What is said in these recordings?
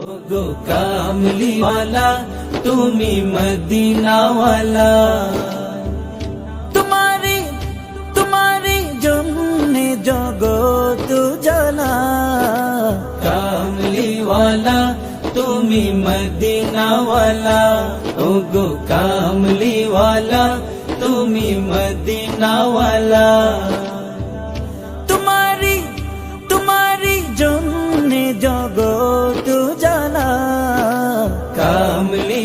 গো কামলিওয়ালা তুমি মদিনাওয়ালা তোমারি তোমারি জন্যে জগত জানা কামলিওয়ালা তুমি মদিনাওয়ালা ও গো কামলিওয়ালা তুমি মদিনাওয়ালা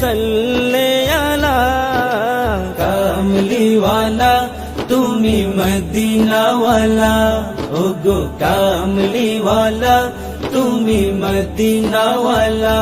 সল্লে আলা কামলিওয়ালা তুমি মদিনাওয়ালা ও গো কামলিওয়ালা তুমি মদিনাওয়ালা